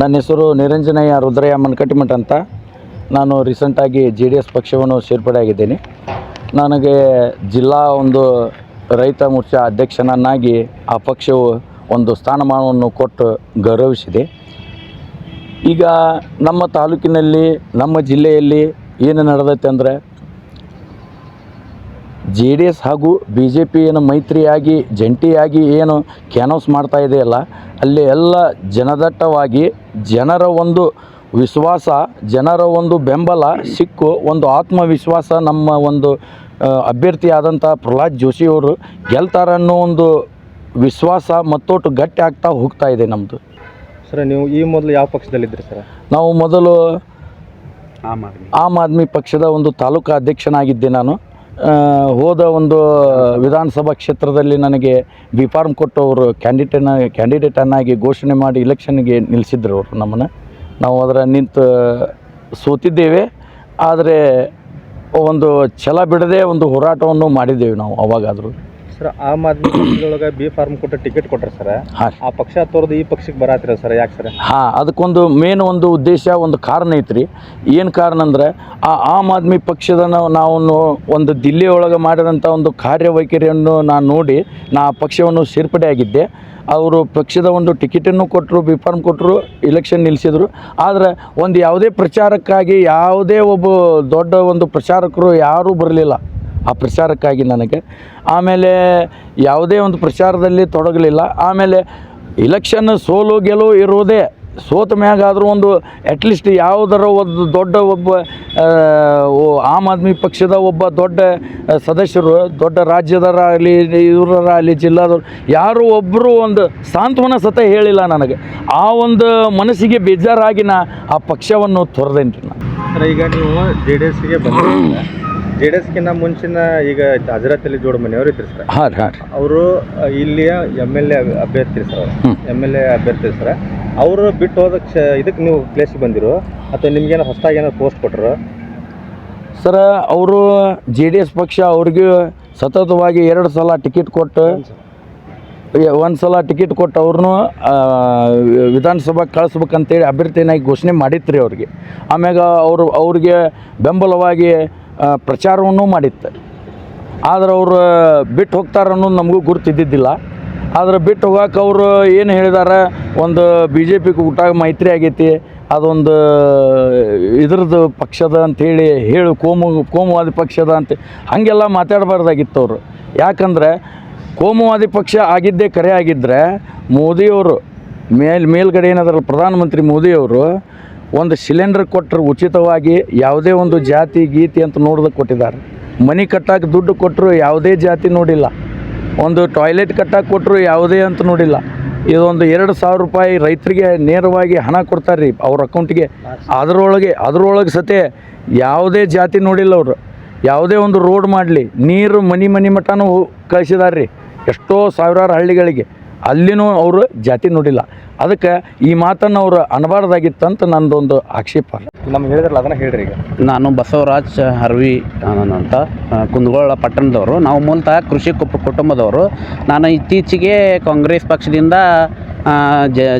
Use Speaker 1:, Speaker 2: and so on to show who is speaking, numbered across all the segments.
Speaker 1: ನನ್ನ ಹೆಸರು ನಿರಂಜನಯ್ಯ ರುದ್ರಯ್ಯ ಮನ್ಕಟ್ಟಿಮಠ ಅಂತ. ನಾನು ರೀಸೆಂಟಾಗಿ ಜೆ ಡಿ ಎಸ್ ಪಕ್ಷವನ್ನು ಸೇರ್ಪಡೆ ಆಗಿದ್ದೇನೆ. ನನಗೆ ಜಿಲ್ಲಾ ಒಂದು ರೈತ ಮೋರ್ಚಾ ಅಧ್ಯಕ್ಷನನ್ನಾಗಿ ಆ ಪಕ್ಷವು ಒಂದು ಸ್ಥಾನಮಾನವನ್ನು ಕೊಟ್ಟು ಗೌರವಿಸಿದೆ. ಈಗ ನಮ್ಮ ತಾಲೂಕಿನಲ್ಲಿ, ನಮ್ಮ ಜಿಲ್ಲೆಯಲ್ಲಿ ಏನು ನಡೆದೈತೆ ಅಂದರೆ ಜೆ ಡಿ ಎಸ್ ಹಾಗೂ ಬಿ ಜೆ ಪಿ ಏನು ಮೈತ್ರಿಯಾಗಿ ಜಂಟಿಯಾಗಿ ಏನು ಕ್ಯಾನೌಸ್ ಮಾಡ್ತಾ ಇದೆಯಲ್ಲ ಅಲ್ಲಿ ಎಲ್ಲ ಜನದಟ್ಟವಾಗಿ ಜನರ ಒಂದು ವಿಶ್ವಾಸ ಜನರ ಒಂದು ಬೆಂಬಲ ಸಿಕ್ಕು ಒಂದು ಆತ್ಮವಿಶ್ವಾಸ ನಮ್ಮ ಒಂದು ಅಭ್ಯರ್ಥಿಯಾದಂಥ ಪ್ರಹ್ಲಾದ್ ಜೋಶಿಯವರು ಗೆಲ್ತಾರೆ ಅನ್ನೋ ಒಂದು ವಿಶ್ವಾಸ ಮತ್ತೊಟ್ಟು ಗಟ್ಟಿ ಆಗ್ತಾ ಹೋಗ್ತಾ ಇದೆ ನಮ್ಮದು
Speaker 2: ಸರ್ ನೀವು ಈ ಮೊದಲು ಯಾವ ಪಕ್ಷದಲ್ಲಿದ್ರಿ ಸರ್?
Speaker 1: ನಾವು ಮೊದಲು
Speaker 2: ಆಮ್ ಆದ್ಮಿ.
Speaker 1: ಆಮ್ ಆದ್ಮಿ ಪಕ್ಷದ ಒಂದು ತಾಲೂಕು ಅಧ್ಯಕ್ಷನಾಗಿದ್ದೆ ನಾನು. ಹೋದ ಒಂದು ವಿಧಾನಸಭಾ ಕ್ಷೇತ್ರದಲ್ಲಿ ನನಗೆ ಬಿ ಫಾರ್ಮ್ ಕೊಟ್ಟು ಅವರು ಕ್ಯಾಂಡಿಡೇಟ್ನ ಕ್ಯಾಂಡಿಡೇಟನ್ನಾಗಿ ಘೋಷಣೆ ಮಾಡಿ ಇಲೆಕ್ಷನ್ಗೆ ನಿಲ್ಲಿಸಿದ್ರು ಅವರು ನಮ್ಮನ್ನು. ನಾವು ಅದರ ನಿಂತು ಸೋತಿದ್ದೇವೆ. ಆದರೆ ಒಂದು ಛಲ ಬಿಡದೆ ಒಂದು ಹೋರಾಟವನ್ನು ಮಾಡಿದ್ದೇವೆ ನಾವು ಅವಾಗಾದರೂ.
Speaker 2: ಸರ್ ಆಮ್ ಆದ್ಮಿ ಪಕ್ಷದೊಳಗೆ ಬಿ ಫಾರ್ಮ್ ಕೊಟ್ಟು ಟಿಕೆಟ್ ಕೊಟ್ರಿ ಸರ್.
Speaker 1: ಹಾಂ
Speaker 2: ಆ ಪಕ್ಷ ತೋರ್ದು ಈ ಪಕ್ಷಕ್ಕೆ ಬರಾತಿರ ಸರ್ ಯಾಕೆ ಸರ್?
Speaker 1: ಹಾಂ ಅದಕ್ಕೊಂದು ಮೇನ್ ಒಂದು ಉದ್ದೇಶ ಒಂದು ಕಾರಣ ಐತ್ರಿ. ಏನು ಕಾರಣ ಅಂದರೆ ಆ ಆಮ್ ಆದ್ಮಿ ಪಕ್ಷದ ನಾವು ಒಂದು ದಿಲ್ಲಿ ಒಳಗೆ ಮಾಡಿದಂಥ ಒಂದು ಕಾರ್ಯವೈಖರಿಯನ್ನು ನಾನು ನೋಡಿ ನಾ ಪಕ್ಷವನ್ನು ಸೇರ್ಪಡೆ ಆಗಿದ್ದೆ. ಅವರು ಪಕ್ಷದ ಒಂದು ಟಿಕೆಟನ್ನು ಕೊಟ್ಟರು ಬಿ ಫಾರ್ಮ್ ಕೊಟ್ಟರು ಇಲೆಕ್ಷನ್ ನಿಲ್ಲಿಸಿದರು ಆದರೆ ಒಂದು ಯಾವುದೇ ಪ್ರಚಾರಕ್ಕಾಗಿ ಯಾವುದೇ ಒಬ್ಬ ದೊಡ್ಡ ಒಂದು ಪ್ರಚಾರಕರು ಯಾರೂ ಬರಲಿಲ್ಲ. ಆ ಪ್ರಚಾರಕ್ಕಾಗಿ ನನಗೆ. ಆಮೇಲೆ ಯಾವುದೇ ಒಂದು ಪ್ರಚಾರದಲ್ಲಿ ತೊಡಗಲಿಲ್ಲ. ಆಮೇಲೆ ಇಲೆಕ್ಷನ್ ಸೋಲು ಗೆಲುವು ಇರುವುದೇ ಸೋತ ಮ್ಯಾಗಾದರೂ ಒಂದು ಅಟ್ಲೀಸ್ಟ್ ಯಾವುದರ ಒಂದು ದೊಡ್ಡ ಒಬ್ಬ ಆಮ್ ಆದ್ಮಿ ಪಕ್ಷದ ಒಬ್ಬ ದೊಡ್ಡ ಸದಸ್ಯರು, ದೊಡ್ಡ ರಾಜ್ಯದರಾಗಲಿ ಇವರಾಗಲಿ ಜಿಲ್ಲಾದವರು, ಯಾರು ಒಬ್ಬರು ಒಂದು ಸಾಂತ್ವನ ಸತ ಹೇಳಿಲ್ಲ ನನಗೆ. ಆ ಒಂದು ಮನಸ್ಸಿಗೆ ಬೇಜಾರಾಗಿ ನಾ ಆ ಪಕ್ಷವನ್ನು ತೊರೆದೇನ್ರಿ ನಾನು.
Speaker 2: ಈಗ ನೀವು ಜೆ ಡಿ ಎಸ್ಗೆ ಜೆ ಡಿ ಮುಂಚಿನ ಈಗ ಹಜರತ್ ಅಲಿ ಜೋಡ್ ಮನೆಯವರು ಇದ್ರಿ ಸರ್
Speaker 1: ಹಾಂ ರೀ ಹಾಂ ರೀ.
Speaker 2: ಅವರು ಇಲ್ಲಿಯ ಎಂ ಎಲ್ ಎ ಅಭ್ಯರ್ಥಿ ಸರ್. ಎಂ ಎಲ್ ಎ ಅಭ್ಯರ್ಥಿ ಸರ್ ಅವರು ಬಿಟ್ಟು ಹೋದ ಕ್ಷ ಇದಕ್ಕೆ ನೀವು ಪ್ಲೇಸ್ ಬಂದಿರು. ಅಥವಾ ನಿಮ್ಗೇನೋ ಹೊಸದಾಗಿ ಏನೋ ಪೋಸ್ಟ್ ಕೊಟ್ಟರು
Speaker 1: ಸರ ಅವರು ಜೆ ಡಿ ಎಸ್ ಪಕ್ಷ ಅವ್ರಿಗೆ ಸತತವಾಗಿ ಎರಡು ಸಲ ಟಿಕೆಟ್ ಕೊಟ್ಟು ಒಂದು ಸಲ ಟಿಕೆಟ್ ಕೊಟ್ಟು ಅವ್ರನ್ನೂ ವಿಧಾನಸಭಾ ಕಳಿಸ್ಬೇಕಂತೇಳಿ ಅಭ್ಯರ್ಥಿನಾಗಿ ಘೋಷಣೆ ಮಾಡಿತ್ತು ಅವ್ರಿಗೆ. ಆಮ್ಯಾಗ ಅವರು ಅವ್ರಿಗೆ ಬೆಂಬಲವಾಗಿ ಪ್ರಚಾರವನ್ನು ಮಾಡಿತ್ತು. ಆದ್ರೆ ಅವರು ಬಿಟ್ಟು ಹೋಗ್ತಾರೆ ಅನ್ನೋದು ನಮಗೂ ಗುರುತಿದ್ದಿದ್ದಿಲ್ಲ. ಆದ್ರೆ ಬಿಟ್ಟು ಹೋಗಕ್ಕೆ ಅವರು ಏನು ಹೇಳಿದಾರೆ, ಒಂದು ಬಿ ಜೆ ಪಿಗೆ ಊಟ ಮೈತ್ರಿ ಆಗೈತಿ, ಅದೊಂದು ಇದ್ರದ್ದು ಪಕ್ಷದ ಅಂಥೇಳಿ ಹೇಳಿ, ಕೋಮು, ಕೋಮುವಾದಿ ಪಕ್ಷದ ಅಂತ ಹಾಗೆಲ್ಲ ಮಾತಾಡಬಾರ್ದಾಗಿತ್ತು ಅವರು. ಯಾಕಂದರೆ ಕೋಮುವಾದಿ ಪಕ್ಷ ಆಗಿದ್ದೇ ಕರೆ ಆಗಿದ್ದರೆ ಮೋದಿಯವರು, ಮೇಲ್, ಮೇಲ್ಗಡೆ ಏನಾದ್ರಲ್ಲ ಪ್ರಧಾನಮಂತ್ರಿ ಮೋದಿಯವರು ಒಂದು ಸಿಲಿಂಡರ್ ಕೊಟ್ಟರು ಉಚಿತವಾಗಿ ಯಾವುದೇ ಒಂದು ಜಾತಿ, ಗೀತಿ ಅಂತ ನೋಡ್ದಕ್ಕೆ ಕೊಟ್ಟಿದ್ದಾರೆ. ಮನೆ ಕಟ್ಟಕ್ಕೆ ದುಡ್ಡು ಕೊಟ್ಟರು ಯಾವುದೇ ಜಾತಿ ನೋಡಿಲ್ಲ. ಒಂದು ಟಾಯ್ಲೆಟ್ ಕಟ್ಟಕ್ಕೆ ಕೊಟ್ಟರು ಯಾವುದೇ ಅಂತ ನೋಡಿಲ್ಲ. ಇದೊಂದು ಎರಡು ಸಾವಿರ ರೂಪಾಯಿ ರೈತರಿಗೆ ನೇರವಾಗಿ ಹಣ ಕೊಡ್ತಾರೆ ರೀ ಅವ್ರ ಅಕೌಂಟಿಗೆ. ಅದರೊಳಗೆ ಅದರೊಳಗೆ ಸತೆ ಯಾವುದೇ ಜಾತಿ ನೋಡಿಲ್ಲ ಅವರು. ಯಾವುದೇ ಒಂದು ರೋಡ್ ಮಾಡಲಿ, ನೀರು ಮನೆ ಮನೆ ಮಠನೂ ಕಳಿಸಿದಾರ್ರಿ. ಎಷ್ಟೋ ಸಾವಿರಾರು ಹಳ್ಳಿಗಳಿಗೆ. ಅಲ್ಲಿನೂ ಅವರು ಜಾತಿ ನೋಡಿಲ್ಲ. ಅದಕ್ಕೆ ಈ ಮಾತನ್ನು ಅವರು ಅನಬಾರ್ದಾಗಿತ್ತಂತ ನಂದೊಂದು ಆಕ್ಷೇಪ.
Speaker 2: ನಮ್ಗೆ ಹೇಳಿದ್ರಲ್ಲ ಅದನ್ನ ಹೇಳ್ರಿ ಈಗ.
Speaker 3: ನಾನು ಬಸವರಾಜ್ ಹರ್ವಿ ಅಂತ ಕುಂದಗೋಳ ಪಟ್ಟಣದವರು. ನಾವು ಮೂಲತಃ ಕೃಷಿ ಕುಟುಂಬದವರು. ನಾನು ಇತ್ತೀಚೆಗೆ ಕಾಂಗ್ರೆಸ್ ಪಕ್ಷದಿಂದ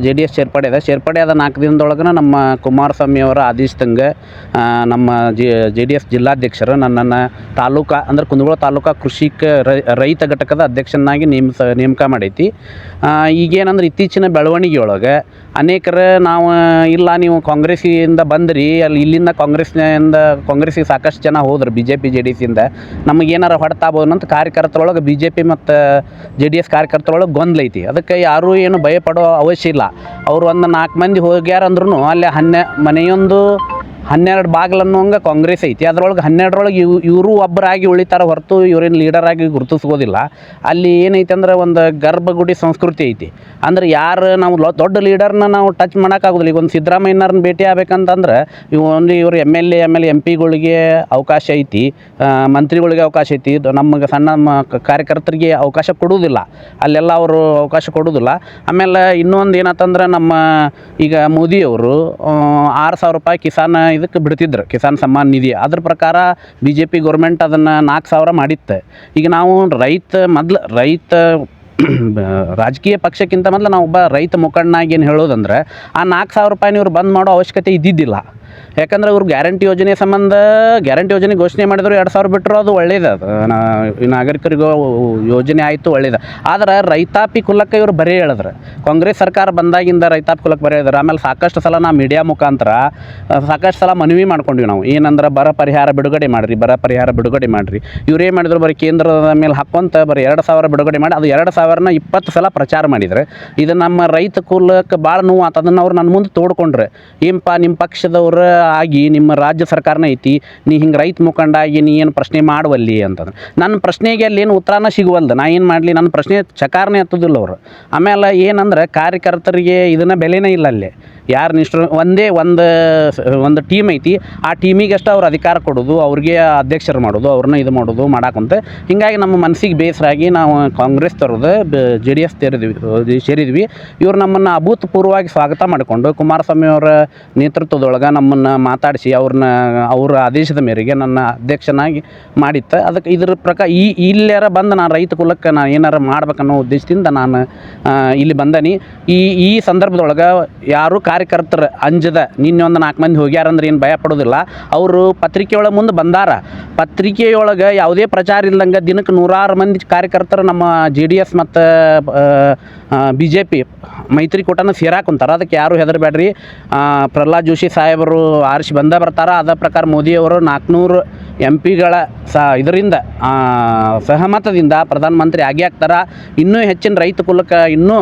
Speaker 3: ಜೆ ಡಿ ಎಸ್ ಸೇರ್ಪಡೆ ಅದ ಸೇರ್ಪಡೆ ಆದ ನಾಲ್ಕು ದಿನದೊಳಗೆ ನಮ್ಮ ಕುಮಾರಸ್ವಾಮಿ ಅವರ ಆದೇಶದಂಗೆ ನಮ್ಮ ಜಿ ಡಿ ಎಸ್ ಜಿಲ್ಲಾಧ್ಯಕ್ಷರು ನನ್ನನ್ನು ತಾಲೂಕಾ, ಅಂದ್ರೆ ಕುಂದಗೋಳ ತಾಲೂಕಾ ಕೃಷಿಕ ರೈತ ಘಟಕದ ಅಧ್ಯಕ್ಷನಾಗಿ ನೇಮಿಸ ನೇಮಕ ಮಾಡೈತಿ. ಈಗೇನಂದ್ರೆ ಇತ್ತೀಚಿನ ಬೆಳವಣಿಗೆಯೊಳಗೆ ಅನೇಕರು ನಾವು, ಇಲ್ಲ ನೀವು ಕಾಂಗ್ರೆಸ್ಸಿಂದ ಬಂದ್ರಿ, ಅಲ್ಲಿ ಇಲ್ಲಿಂದ ಕಾಂಗ್ರೆಸ್ನಿಂದ ಕಾಂಗ್ರೆಸ್ಸಿಗೆ ಸಾಕಷ್ಟು ಜನ ಹೋದ್ರು, B J P, J D ಎಸ್ಸಿಂದ. ನಮಗೆ ಏನಾರ ಹೊಡ್ತಾಬೋದು ಅಂತ ಕಾರ್ಯಕರ್ತರೊಳಗೆ ಬಿ ಜೆ ಪಿ ಮತ್ತು ಜೆ ಡಿ ಎಸ್ ಕಾರ್ಯಕರ್ತರೊಳಗೆ ಗೊಂದಲ ಐತಿ ಅದಕ್ಕೆ ಯಾರೂ ಏನು ಭಯ ಪಡೋ ಅವಶ್ಯ ಇಲ್ಲ. ಅವ್ರು ಒಂದು ನಾಲ್ಕು ಮಂದಿ ಹೋಗ್ಯಾರಂದ್ರೂ ಅಲ್ಲಿ ಹನ್ನೆ ಮನೆಯೊಂದು ಹನ್ನೆರಡು ಬಾಗಿಲನ್ನುವಂಗೆ ಕಾಂಗ್ರೆಸ್ ಐತಿ. ಅದರೊಳಗೆ ಹನ್ನೆರಡರೊಳಗೆ ಇವ್, ಇವರು ಒಬ್ಬರಾಗಿ ಉಳಿತಾರ ಹೊರತು ಇವ್ರೇನು ಲೀಡರಾಗಿ ಗುರುತಿಸ್ಕೋದಿಲ್ಲ ಅಲ್ಲಿ ಏನೈತೆ ಅಂದ್ರೆ ಒಂದು ಗರ್ಭಗುಡಿ ಸಂಸ್ಕೃತಿ ಐತಿ. ಅಂದ್ರೆ ಯಾರು ನಾವು ದೊಡ್ಡ ಲೀಡರ್ನ ನಾವು ಟಚ್ ಮಾಡೋಕ್ಕಾಗೋದಿಲ್ಲ. ಈಗ ಒಂದು ಸಿದ್ದರಾಮಯ್ಯನವ್ರನ್ನ ಭೇಟಿ ಆಗ್ಬೇಕಂತಂದ್ರೆ ಇವು ಒಂದು ಇವರು M L A M L M ಪಿಗಳಿಗೆ ಅವಕಾಶ ಐತಿ. ಮಂತ್ರಿಗಳಿಗೆ ಅವಕಾಶ ಐತಿ. ನಮಗೆ ಸಣ್ಣ ಕಾರ್ಯಕರ್ತರಿಗೆ ಅವಕಾಶ ಕೊಡುವುದಿಲ್ಲ. ಅಲ್ಲೆಲ್ಲ ಅವರು ಅವಕಾಶ ಕೊಡುವುದಿಲ್ಲ. ಆಮೇಲೆ ಇನ್ನೊಂದು ಏನಂತಂದ್ರೆ ನಮ್ಮ ಈಗ ಮೋದಿಯವರು ಆರು ಸಾವಿರ ರೂಪಾಯಿ ಕಿಸಾನ್ ಇದಕ್ಕೆ ಬಿಡ್ತಿದ್ರು. ಕಿಸಾನ್ ಸಮ್ಮಾನ್ ನಿಧಿ. ಅದ್ರ ಪ್ರಕಾರ ಬಿ ಜೆ ಪಿ ಗೌರ್ಮೆಂಟ್ ಅದನ್ನು ನಾಲ್ಕು ಸಾವಿರ ಮಾಡಿತ್ತೆ. ಈಗ ನಾವು ರೈತ ಮೊದ್ಲು, ರೈತ ರಾಜಕೀಯ ಪಕ್ಷಕ್ಕಿಂತ ಮೊದಲು ನಾವು ಒಬ್ಬ ರೈತ ಮುಖಂಡನಾಗಿ ಏನು ಹೇಳೋದಂದ್ರೆ, ಆ ನಾಲ್ಕು ಸಾವಿರ ರೂಪಾಯಿ ಇವ್ರು ಬಂದ್ ಮಾಡೋ ಅವಶ್ಯಕತೆ ಇದ್ದಿದ್ದಿಲ್ಲ. ಯಾಕಂದ್ರೆ ಇವ್ರು ಗ್ಯಾರಂಟಿ ಯೋಜನೆ ಸಂಬಂಧ, ಗ್ಯಾರಂಟಿ ಯೋಜನೆ ಘೋಷಣೆ ಮಾಡಿದ್ರು ಎರಡು ಸಾವಿರ ಬಿಟ್ಟರು ಅದು ಒಳ್ಳೇದು ಅದು. ನಾಗರಿಕರಿಗೂ ಯೋಜನೆ ಆಯಿತು ಒಳ್ಳೇದು. ಆದ್ರೆ ರೈತಾಪಿ ಕುಲಕ್ಕೆ ಇವರು ಬರೀ ಹೇಳಿದ್ರು. ಕಾಂಗ್ರೆಸ್ ಸರ್ಕಾರ ಬಂದಾಗಿಂದ ರೈತಾಪಿ ಕುಲಕ್ಕೆ ಬರೀ ಹೇಳಿದ್ರು. ಆಮೇಲೆ ಸಾಕಷ್ಟು ಸಲ ನಾ ಮೀಡಿಯಾ ಮುಖಾಂತರ ಸಾಕಷ್ಟು ಸಲ ಮನವಿ ಮಾಡ್ಕೊಂಡ್ವಿ ನಾವು. ಏನಂದ್ರೆ ಬರ ಪರಿಹಾರ ಬಿಡುಗಡೆ ಮಾಡಿರಿ, ಬರ ಪರಿಹಾರ ಬಿಡುಗಡೆ ಮಾಡಿರಿ. ಇವ್ರೇನು ಏನು ಮಾಡಿದ್ರು? ಬರೀ ಕೇಂದ್ರದ ಮೇಲೆ ಹಾಕೊಂತ ಬರೀ ಎರಡು ಸಾವಿರ ಬಿಡುಗಡೆ ಮಾಡಿ, ಅದು ಎರಡು ಸಾವಿರನ ಇಪ್ಪತ್ತು ಸಲ ಪ್ರಚಾರ ಮಾಡಿದ್ರು. ಇದು ನಮ್ಮ ರೈತ ಕುಲಕ್ಕೆ ಭಾಳ ನೋವು ಆತದನ್ನು ಅವ್ರು ನನ್ನ ಮುಂದೆ ತೋಡ್ಕೊಂಡ್ರೆ. ಏನಪ್ಪ ನಿಮ್ಮ ಪಕ್ಷದವ್ರು ಆಗಿ ನಿಮ್ಮ ರಾಜ್ಯ ಸರ್ಕಾರನ ಐತಿ, ನೀ ಹಿಂಗೆ ರೈತ ಮುಖಂಡಾಗಿ ನೀ ಏನು ಪ್ರಶ್ನೆ ಮಾಡುವಲ್ಲಿ ಅಂತಂದ್ರೆ. ನನ್ನ ಪ್ರಶ್ನೆಗೆ ಅಲ್ಲಿ ಏನು ಉತ್ತರನ ಸಿಗುವಲ್ದು. ನಾ ಏನು ಮಾಡಲಿ, ನನ್ನ ಪ್ರಶ್ನೆ ಚಕಾರನೇ ಹತ್ತದಿಲ್ಲ ಅವರು. ಆಮೇಲೆ ಏನಂದ್ರೆ ಕಾರ್ಯಕರ್ತರಿಗೆ ಇದನ್ನು ಬೆಲೆನೇ ಇಲ್ಲ ಅಲ್ಲಿ. ಯಾರು ನಿಷ್ಠ ಒಂದೇ ಒಂದು ಒಂದು ಟೀಮ್ ಐತಿ. ಆ ಟೀಮಿಗೆ ಅಷ್ಟು ಅವ್ರು ಅಧಿಕಾರ ಕೊಡೋದು, ಅವ್ರಿಗೆ ಅಧ್ಯಕ್ಷರು ಮಾಡೋದು, ಅವ್ರನ್ನ ಇದು ಮಾಡೋದು, ಮಾಡಾಕಂತ. ಹಿಂಗಾಗಿ ನಮ್ಮ ಮನಸ್ಸಿಗೆ ಬೇಸರಾಗಿ ನಾವು ಕಾಂಗ್ರೆಸ್ ತರೋದು ಜೆ ಡಿ ಎಸ್ ತೆರೆದ್ವಿ ಸೇರಿದ್ವಿ. ಇವ್ರು ನಮ್ಮನ್ನು ಅಭೂತಪೂರ್ವವಾಗಿ ಸ್ವಾಗತ ಮಾಡಿಕೊಂಡು ಕುಮಾರಸ್ವಾಮಿ ಅವರ ನೇತೃತ್ವದೊಳಗೆ ನಮ್ಮನ್ನು ಮಾತಾಡಿಸಿ ಅವ್ರನ್ನ, ಅವ್ರ ಆದೇಶದ ಮೇರೆಗೆ ನನ್ನ ಅಧ್ಯಕ್ಷನಾಗಿ ಮಾಡಿತ್ತು. ಅದಕ್ಕೆ ಇದ್ರ ಪ್ರಕಾರ ಈ ಇಲ್ಲಾರ ಬಂದು ನಾನು ರೈತ ಕುಲಕ್ಕೆ ನಾನು ಏನಾರ ಮಾಡ್ಬೇಕನ್ನೋ ಉದ್ದೇಶದಿಂದ ನಾನು ಇಲ್ಲಿ ಬಂದನಿ. ಈ ಈ ಸಂದರ್ಭದೊಳಗೆ ಯಾರು ಕಾರ್ಯಕರ್ತರು ಅಂಜದ ನಿನ್ನೆ ಒಂದು ನಾಲ್ಕು ಮಂದಿ ಹೋಗ್ಯಾರಂದ್ರೆ ಏನು ಭಯ ಪಡೋದಿಲ್ಲ. ಅವರು ಪತ್ರಿಕೆಯೊಳಗೆ ಮುಂದೆ ಬಂದಾರ. ಪತ್ರಿಕೆಯೊಳಗೆ ಯಾವುದೇ ಪ್ರಚಾರ ಇಲ್ದಂಗೆ ದಿನಕ್ಕೆ ನೂರಾರು ಮಂದಿ ಕಾರ್ಯಕರ್ತರು ನಮ್ಮ ಜೆ ಡಿ ಎಸ್ ಮತ್ತು ಬಿ ಜೆ ಪಿ ಮೈತ್ರಿಕೂಟನ ಸೇರಾಕುಂತಾರ ಅದಕ್ಕೆ ಯಾರು ಹೆದರಬೇಡ್ರಿ. ಪ್ರಹ್ಲಾದ್ ಜೋಶಿ ಸಾಹೇಬರು ಆರಿಸಿ ಬಂದ ಬರ್ತಾರ. ಅದ ಪ್ರಕಾರ ಮೋದಿಯವರು ನಾಲ್ಕುನೂರು ಎಂ ಪಿಗಳ ಸ, ಇದರಿಂದ ಸಹಮತದಿಂದ ಪ್ರಧಾನಮಂತ್ರಿ ಆಗಿ ಆಗ್ತಾರ ಇನ್ನೂ ಹೆಚ್ಚಿನ ರೈತ ಕುಲಕ್ಕೆ, ಇನ್ನೂ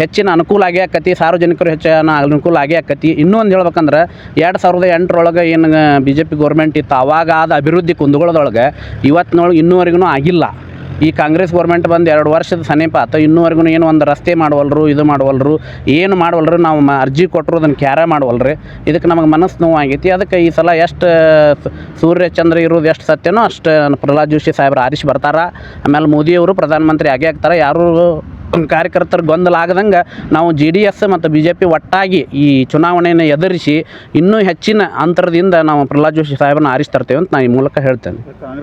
Speaker 3: ಹೆಚ್ಚಿನ ಅನುಕೂಲ ಆಗೇ ಆಕತಿ ಸಾರ್ವಜನಿಕರು ಹೆಚ್ಚಿನ ಅನುಕೂಲ ಆಗೇ ಆಕತಿ ಇನ್ನೂ ಒಂದು ಹೇಳ್ಬೇಕಂದ್ರೆ, ಎರಡು ಸಾವಿರದ ಎಂಟರೊಳಗೆ ಏನು ಬಿ ಜೆ ಪಿ ಗೌರ್ಮೆಂಟ್ ಇತ್ತು. ಅವಾಗ ಆದ ಅಭಿವೃದ್ಧಿ ಕುಂದುಗಳದೊಳಗೆ ಇವತ್ತಿನೊಳಗೆ ಇನ್ನೂವರೆಗೂ ಆಗಿಲ್ಲ. ಈ ಕಾಂಗ್ರೆಸ್ ಗೌರ್ಮೆಂಟ್ ಬಂದು ಎರಡು ವರ್ಷದ ಸಮೀಪ ಆತು ಇನ್ನೂವರೆಗೂ ಏನು ಒಂದು ರಸ್ತೆ ಮಾಡವಲ್ರು, ಇದು ಮಾಡವಲ್ರು, ಏನು ಮಾಡವಲ್ರು, ನಾವು ಅರ್ಜಿ ಕೊಟ್ಟರು ಅದನ್ನು ಕ್ಯಾರ ಮಾಡವಲ್ರಿ. ಇದಕ್ಕೆ ನಮಗೆ ಮನಸ್ಸು ನೋವು ಆಗೈತಿ ಅದಕ್ಕೆ ಈ ಸಲ ಎಷ್ಟು ಸೂರ್ಯ ಚಂದ್ರ ಇರೋದು ಎಷ್ಟು ಸತ್ಯನೋ ಅಷ್ಟು ಪ್ರಹ್ಲಾದ್ ಜೋಶಿ ಸಾಹೇಬ್ರು ಆರಿಸಿ ಬರ್ತಾರೆ. ಆಮೇಲೆ ಮೋದಿಯವರು ಪ್ರಧಾನಮಂತ್ರಿ ಆಗೇ ಆಗ್ತಾರೆ ಯಾರು ಕಾರ್ಯಕರ್ತರು ಗೊಂದಲ ಆಗದಂಗೆ ನಾವು ಜೆ ಡಿ ಎಸ್ ಮತ್ತು ಬಿ ಜೆ ಪಿ ಒಟ್ಟಾಗಿ ಈ ಚುನಾವಣೆಯನ್ನು ಎದುರಿಸಿ ಇನ್ನೂ ಹೆಚ್ಚಿನ ಅಂತರದಿಂದ ನಾವು ಪ್ರಹ್ಲಾದ್ ಜೋಶಿ ಸಾಹೇಬನ್ನು ಆರಿಸಿ ತರ್ತೇವೆ ಅಂತ ನಾನು ಈ ಮೂಲಕ ಹೇಳ್ತೇನೆ.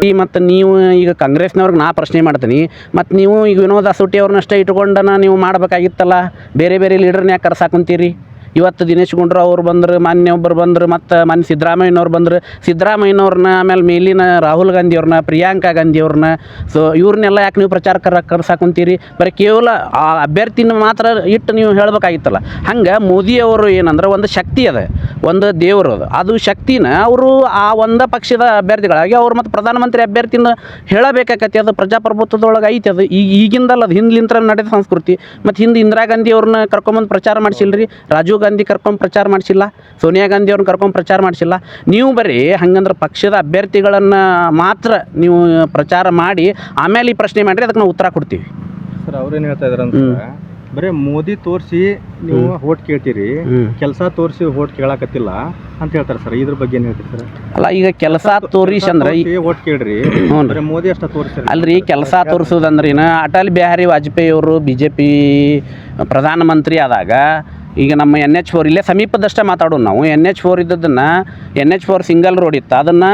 Speaker 3: ಈ ಮತ್ತು ನೀವು ಈಗ ಕಾಂಗ್ರೆಸ್ನವ್ರಿಗೆ ನಾ ಪ್ರಶ್ನೆ ಮಾಡ್ತೀನಿ. ಮತ್ತು ನೀವು ಈಗ ವಿನೋದ್ ಅಸೋಟಿ ಅವ್ರನ್ನಷ್ಟೇ ಇಟ್ಕೊಂಡನ ನೀವು ಮಾಡಬೇಕಾಗಿತ್ತಲ್ಲ? ಬೇರೆ ಬೇರೆ ಲೀಡರ್ನ ಯಾಕೆ ಕರ್ಸಾಕೊಂತೀರಿ ಇವತ್ತು ದಿನೇಶ್ ಗುಂಡ್ರು ಅವ್ರು ಬಂದ್ರು, ಮಾನ್ಯ ಒಬ್ಬರು ಬಂದ್ರು, ಮತ್ತು ಮಾನ್ಯ ಸಿದ್ದರಾಮಯ್ಯನವ್ರು ಬಂದ್ರು. ಸಿದ್ದರಾಮಯ್ಯನವ್ರನ್ನ ಆಮೇಲೆ ಮೇಲಿನ ರಾಹುಲ್ ಗಾಂಧಿ ಅವ್ರನ್ನ ಪ್ರಿಯಾಂಕಾ ಗಾಂಧಿ ಅವ್ರನ್ನ ಸೊ ಇವ್ರನ್ನೆಲ್ಲ ಯಾಕೆ ನೀವು ಪ್ರಚಾರ ಕರ ಕರ್ಸಾಕೊಂತೀರಿ? ಬರೀ ಕೇವಲ ಆ ಅಭ್ಯರ್ಥಿನ ಮಾತ್ರ ಇಟ್ಟು ನೀವು ಹೇಳಬೇಕಾಗಿತ್ತಲ್ಲ. ಹಂಗೆ ಮೋದಿಯವರು ಏನಂದ್ರೆ ಒಂದು ಶಕ್ತಿ ಅದ, ಒಂದು ದೇವರು ಅದು. ಅದು ಶಕ್ತಿನ ಅವರು ಆ ಒಂದು ಪಕ್ಷದ ಅಭ್ಯರ್ಥಿಗಳಾಗಿ ಅವ್ರು ಮತ್ತು ಪ್ರಧಾನಮಂತ್ರಿ ಅಭ್ಯರ್ಥಿನ ಹೇಳಬೇಕಾಕತಿ ಅದು ಪ್ರಜಾಪ್ರಭುತ್ವದೊಳಗೆ ಐತಿ ಅದು. ಈಗ ಈಗಿಂದಲ್ಲ ಅದು ಹಿಂದ್ಲಿಂತ್ರ ನಡೆದ ಸಂಸ್ಕೃತಿ. ಮತ್ತು ಹಿಂದೆ ಇಂದಿರಾ ಗಾಂಧಿ ಅವ್ರನ್ನ ಕರ್ಕೊಂಬಂದು ಪ್ರಚಾರ ಮಾಡಿಸಿಲ್ರಿ? ರಾಜೀವ್ ಗಾಂಧಿ ಕರ್ಕೊಂಡು ಪ್ರಚಾರ ಮಾಡಿಸಿಲ್ಲ ಸೋನಿಯಾ ಗಾಂಧಿ ಅವ್ರನ್ನ ಕರ್ಕೊಂಡು ಪ್ರಚಾರ ಮಾಡಿಸಿಲ್ಲ. ನೀವು ಬರೀ ಹಂಗಂದ್ರೆ ಪಕ್ಷದ ಅಭ್ಯರ್ಥಿಗಳನ್ನು ಮಾತ್ರ ನೀವು ಪ್ರಚಾರ ಮಾಡಿ ಆಮೇಲೆ ಈ ಪ್ರಶ್ನೆ ಮಾಡಿರಿ ಅದಕ್ಕೆ ನಾವು ಉತ್ತರ ಕೊಡ್ತೀವಿ.
Speaker 2: ಸರ್ ಅವ್ರೇನು ಹೇಳ್ತಾ ಇದಾರೆ ಅಂದ್ರೆ ಬರೀ ಮೋದಿ ತೋರಿಸಿ ನೀವು ಓಟ್ ಕೇಳ್ತೀರಿ ಕೆಲಸ ತೋರಿಸಿ ಓಟ್ ಕೇಳಕತ್ತಿಲ್ಲ ಅಂತ ಹೇಳ್ತಾರೆ ಸರ್ ಇದ್ರ ಬಗ್ಗೆ ಏನು ಹೇಳ್ತೀರಿ ಸರ್?
Speaker 3: ಅಲ್ಲ ಈಗ ಕೆಲಸ ತೋರಿಸಿ ಅಂದ್ರೆ
Speaker 2: ಓಟ್ ಕೇಳ್ರಿ
Speaker 3: ಹ್ಞೂ
Speaker 2: ಮೋದಿ ಅಷ್ಟ ತೋರಿಸಿ
Speaker 3: ಅಲ್ರಿ ಕೆಲಸ ತೋರಿಸೋದಂದ್ರೆ ಏನು ಅಟಲ್ ಬಿಹಾರಿ ವಾಜಪೇಯಿ ಅವರು ಬಿ ಜೆ ಪಿ ಪ್ರಧಾನಮಂತ್ರಿ ಆದಾಗ ಈಗ ನಮ್ಮ ಎನ್ ಎಚ್ ಫೋರ್ ಇಲ್ಲೇ ಸಮೀಪದಷ್ಟೇ ಮಾತಾಡೋಣ ನಾವು. N H four ಇದ್ದದನ್ನು N H four single road ಇತ್ತು. ಅದನ್ನು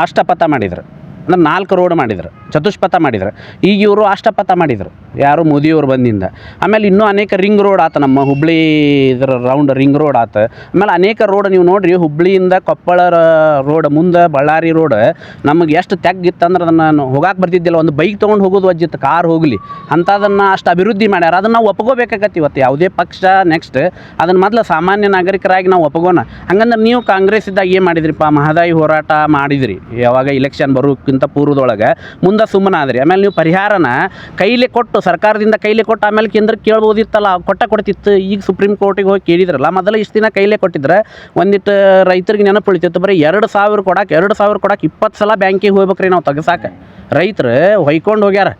Speaker 3: ಅಷ್ಟಪಥ ಮಾಡಿದ್ರು. ಅಂದ್ರೆ ನಾಲ್ಕು ರೋಡ್ ಮಾಡಿದ್ರು. ಚತುಷ್ಪಥ ಮಾಡಿದ್ರು. ಈಗ ಇವರು ಅಷ್ಟಪಥ ಮಾಡಿದರು. ಯಾರು ಮೋದಿಯವರು ಬಂದಿಂದ. ಆಮೇಲೆ ಇನ್ನೂ ಅನೇಕ ರಿಂಗ್ ರೋಡ್ ಆತ, ನಮ್ಮ ಹುಬ್ಳಿ ಇದರ ರೌಂಡ್ ರಿಂಗ್ ರೋಡ್ ಆತ. ಆಮೇಲೆ ಅನೇಕ ರೋಡ್ ನೀವು ನೋಡ್ರಿ, ಹುಬ್ಳಿಯಿಂದ ಕೊಪ್ಪಳ ರೋಡ್ ಮುಂದೆ ಬಳ್ಳಾರಿ ರೋಡ್ ನಮಗೆ ಎಷ್ಟು ತೆಗ್ಗಿತ್ತಂದ್ರೆ ಅದನ್ನು ಹೋಗಕ್ಕೆ ಬರ್ತಿದ್ದಿಲ್ಲ. ಒಂದು ಬೈಕ್ ತೊಗೊಂಡು ಹೋಗೋದು ಅಜ್ಜಿತ್ತು ಕಾರ್ ಹೋಗಲಿ. ಅಂಥದನ್ನು ಅಷ್ಟು ಅಭಿವೃದ್ಧಿ ಮಾಡ್ಯಾರ. ಅದನ್ನು ನಾವು ಒಪ್ಕೋಬೇಕಾಗತ್ತೆ ಇವತ್ತು. ಯಾವುದೇ ಪಕ್ಷ ನೆಕ್ಸ್ಟ್ ಅದನ್ನು ಮೊದಲು ಸಾಮಾನ್ಯ ನಾಗರಿಕರಾಗಿ ನಾವು ಒಪ್ಕೋಣ ಹಂಗಂದ್ರೆ ನೀವು ಕಾಂಗ್ರೆಸ್ ಇದ್ದಾಗ ಏನು ಮಾಡಿದ್ರಿಪ್ಪ? ಮಹದಾಯಿ ಹೋರಾಟ ಮಾಡಿದ್ರಿ. ಯಾವಾಗ ಇಲೆಕ್ಷನ್ ಬರೋಕ್ಕಿಂತ ಪೂರ್ವದೊಳಗೆ. ಮುಂದೆ ಸುಮ್ಮನೆ ಆದ್ರಿ, ಆಮೇಲೆ ನೀವು ಪರಿಹಾರನ ಕೈಲಿ ಕೊಟ್ಟು, ಸರ್ಕಾರದಿಂದ ಕೈಲಿ ಕೊಟ್ಟು, ಆಮೇಲೆ ಕೇಂದ್ರಕ್ಕೆ ಕೇಳ್ಬೋದಿತ್ತಲ್ಲ ಕೊಟ್ಟ ಕೊಡ್ತಿತ್ತು. ಈಗ ಸುಪ್ರೀಂ ಕೋರ್ಟಿಗೆ ಹೋಗಿ ಕೇಳಿದ್ರಲ್ಲ, ಮೊದಲು ಇಷ್ಟು ದಿನ ಕೈಲೇ ಕೊಟ್ಟಿದ್ರೆ ಒಂದಿಟ್ಟು ರೈತರಿಗೆ ನೆನಪು ಉಳಿತಿತ್ತು. ಬರೀ ಎರಡು ಸಾವಿರ ಕೊಡಕ್ಕೆ ಎರಡು ಸಾವಿರ ಕೊಡಕ್ಕೆ ಇಪ್ಪತ್ತು ಸಲ ಬ್ಯಾಂಕಿಗೆ ಹೋಗ್ಬೇಕ್ರಿ ನಾವು ತೆಗಸಾಕ. ರೈತರು ಹೊಯ್ಕೊಂಡು ಹೋಗ್ಯಾರ.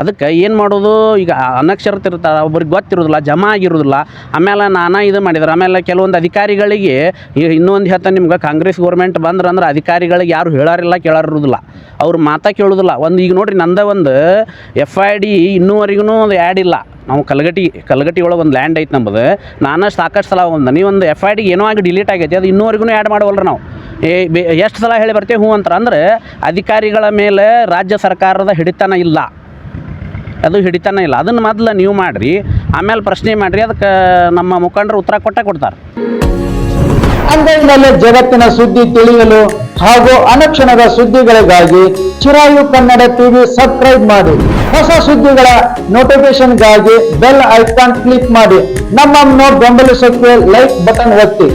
Speaker 3: ಅದಕ್ಕೆ ಏನು ಮಾಡೋದು? ಈಗ ಅನಕ್ಷರತೆ ಇರ್ತಾರೆ ಒಬ್ರಿಗೆ ಗೊತ್ತಿರೋದಿಲ್ಲ, ಜಮಾ ಆಗಿರೋದಿಲ್ಲ. ಆಮೇಲೆ ನಾನಾ ಇದು ಮಾಡಿದ್ರು. ಆಮೇಲೆ ಕೆಲವೊಂದು ಅಧಿಕಾರಿಗಳಿಗೆ ಇನ್ನೊಂದು ಹೇಳ್ತಾನೆ ನಿಮ್ಗೆ, ಕಾಂಗ್ರೆಸ್ ಗೌರ್ಮೆಂಟ್ ಬಂದ್ರೆ ಅಂದ್ರೆ ಅಧಿಕಾರಿಗಳಿಗೆ ಯಾರು ಹೇಳಾರಿಲ್ಲ, ಕೇಳಾರಿರೋದಿಲ್ಲ. ಅವ್ರು ಮಾತಾ ಕೇಳೋದಿಲ್ಲ. ಒಂದು ಈಗ ನೋಡಿರಿ, ನಂದ ಒಂದು ಎಫ್ ಐ ಡಿ ಇನ್ನೂವರೆಗೂ ಒಂದು ಆ್ಯಡ್ ಇಲ್ಲ. ನಾವು ಕಲಗಟಿ ಕಲಗಟಿ ಒಳಗೆ ಒಂದು ಲ್ಯಾಂಡ್ ಐತೆ ನಮ್ಮದು ನಾನು ಸಾಕಷ್ಟು ಸಲ ಒಂದು ನೀವು ಒಂದು ಎಫ್ ಐ ಡಿ ಏನೋ ಆಗಿ ಡಿಲೀಟ್ ಆಗೈತಿ, ಅದು ಇನ್ನೂವರೆಗೂ ಆ್ಯಡ್ ಮಾಡವಲ್ರಿ ನಾವು. ಏ ಎಷ್ಟು ಸಲ ಹೇಳಿ ಬರ್ತೀವಿ ಹ್ಞೂ ಅಂತಾರೆ ಅಂದ್ರೆ ಅಧಿಕಾರಿಗಳ ಮೇಲೆ ರಾಜ್ಯ ಸರ್ಕಾರದ ಹಿಡಿತನ ಇಲ್ಲ. ಅದು ಹಿಡಿತಾನೆ ಇಲ್ಲ. ಅದನ್ನು ಮೊದಲು ನೀವು ಮಾಡಿರಿ. ಆಮೇಲೆ ಪ್ರಶ್ನೆ ಮಾಡಿರಿ. ಅದಕ್ಕೆ ನಮ್ಮ ಮುಖಂಡರು ಉತ್ತರ ಕೊಟ್ಟೆ ಕೊಡ್ತಾರೆ.
Speaker 4: ಅಂಗೈನಲ್ಲೇ ಜಗತ್ತಿನ ಸುದ್ದಿ ತಿಳಿಯಲು ಹಾಗೂ ಅನಕ್ಷಣದ ಸುದ್ದಿಗಳಿಗಾಗಿ ಚಿರಾಯು ಕನ್ನಡ ಟಿವಿ ಸಬ್ಸ್ಕ್ರೈಬ್ ಮಾಡಿ. ಹೊಸ ಸುದ್ದಿಗಳ ನೋಟಿಫಿಕೇಶನ್ಗಾಗಿ ಬೆಲ್ ಐಕಾನ್ ಕ್ಲಿಕ್ ಮಾಡಿ. ನಮ್ಮನ್ನು ಬೆಂಬಲಿಸೋಕೆ ಲೈಕ್ ಬಟನ್ ಒತ್ತಿ.